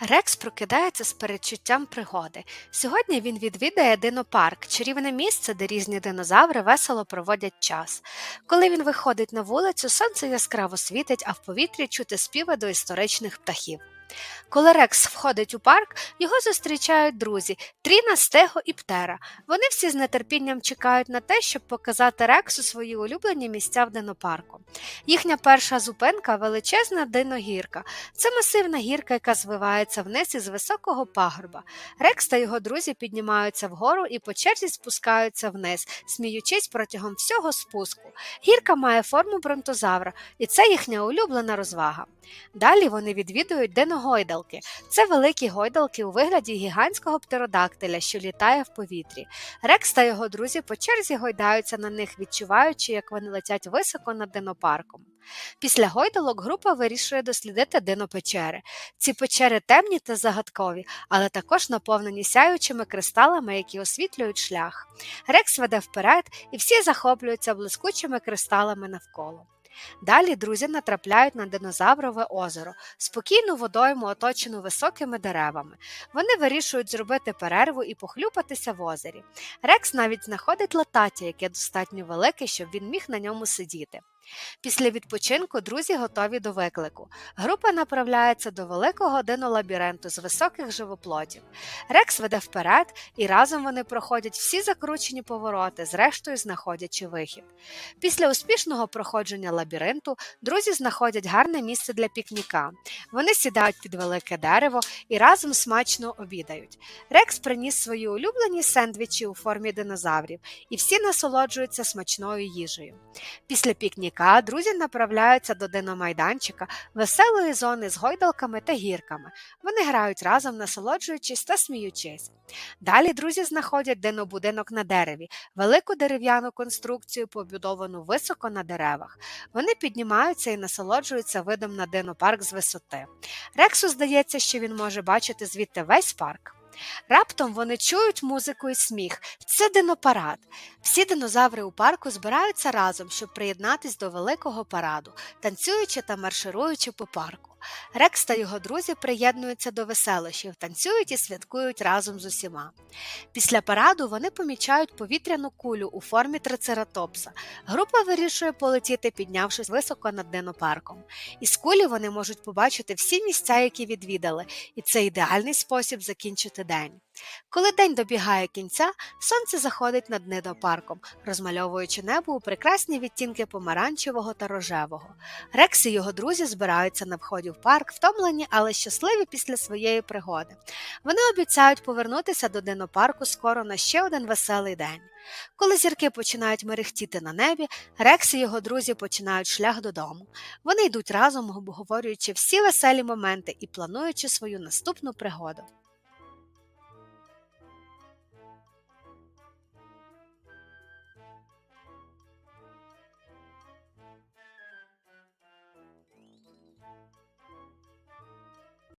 Рекс прокидається з передчуттям пригоди. Сьогодні він відвідає динопарк, чарівне місце, де різні динозаври весело проводять час. Коли він виходить на вулицю, сонце яскраво світить, а в повітрі чути співи до історичних птахів. Коли Рекс входить у парк, його зустрічають друзі Тріна, Стего і Птера. Вони всі з нетерпінням чекають на те, щоб показати Рексу свої улюблені місця в динопарку. Їхня перша зупинка величезна диногірка. Це масивна гірка, яка звивається вниз із високого пагорба. Рекс та його друзі піднімаються вгору і по черзі спускаються вниз, сміючись протягом всього спуску. Гірка має форму бронтозавра, і це їхня улюблена розвага. Далі вони відвідують диногойдалки. Це великі гойдалки у вигляді гігантського птеродактиля, що літає в повітрі. Рекс та його друзі по черзі гойдаються на них, відчуваючи, як вони летять високо над динопарком. Після гойдалок група вирішує дослідити динопечери. Ці печери темні та загадкові, але також наповнені сяючими кристалами, які освітлюють шлях. Рекс веде вперед, і всі захоплюються блискучими кристалами навколо. Далі друзі натрапляють на динозаврове озеро, спокійну водойму, оточену високими деревами. Вони вирішують зробити перерву і похлюпатися в озері. Рекс навіть знаходить латаття, яке достатньо велике, щоб він міг на ньому сидіти. Після відпочинку друзі готові до виклику. Група направляється до великого динолабіринту з високих живоплотів. Рекс веде вперед, і разом вони проходять всі закручені повороти, зрештою знаходячи вихід. Після успішного проходження лабіринту друзі знаходять гарне місце для пікніка. Вони сідають під велике дерево і разом смачно обідають. Рекс приніс свої улюблені сендвічі у формі динозаврів, і всі насолоджуються смачною їжею. Після пікніка друзі направляються до диномайданчика, веселої зони з гойдалками та гірками. Вони грають разом, насолоджуючись та сміючись. Далі друзі знаходять динобудинок на дереві, велику дерев'яну конструкцію, побудовану високо на деревах. Вони піднімаються і насолоджуються видом на динопарк з висоти. Рексу здається, що він може бачити звідти весь парк. Раптом вони чують музику і сміх. Це динопарад. Всі динозаври у парку збираються разом, щоб приєднатись до великого параду, танцюючи та маршируючи по парку. Рекс та його друзі приєднуються до веселощів, танцюють і святкують разом з усіма. Після параду вони помічають повітряну кулю у формі трицератопса. Група вирішує полетіти, піднявшись високо над динопарком. Із кулі вони можуть побачити всі місця, які відвідали, і це ідеальний спосіб закінчити день. Коли день добігає кінця, сонце заходить над динопарком, розмальовуючи небо у прекрасні відтінки помаранчевого та рожевого. Рекс і його друзі збираються на вході в парк, втомлені, але щасливі після своєї пригоди. Вони обіцяють повернутися до динопарку скоро на ще один веселий день. Коли зірки починають мерехтіти на небі, Рекс і його друзі починають шлях додому. Вони йдуть разом, обговорюючи всі веселі моменти і плануючи свою наступну пригоду.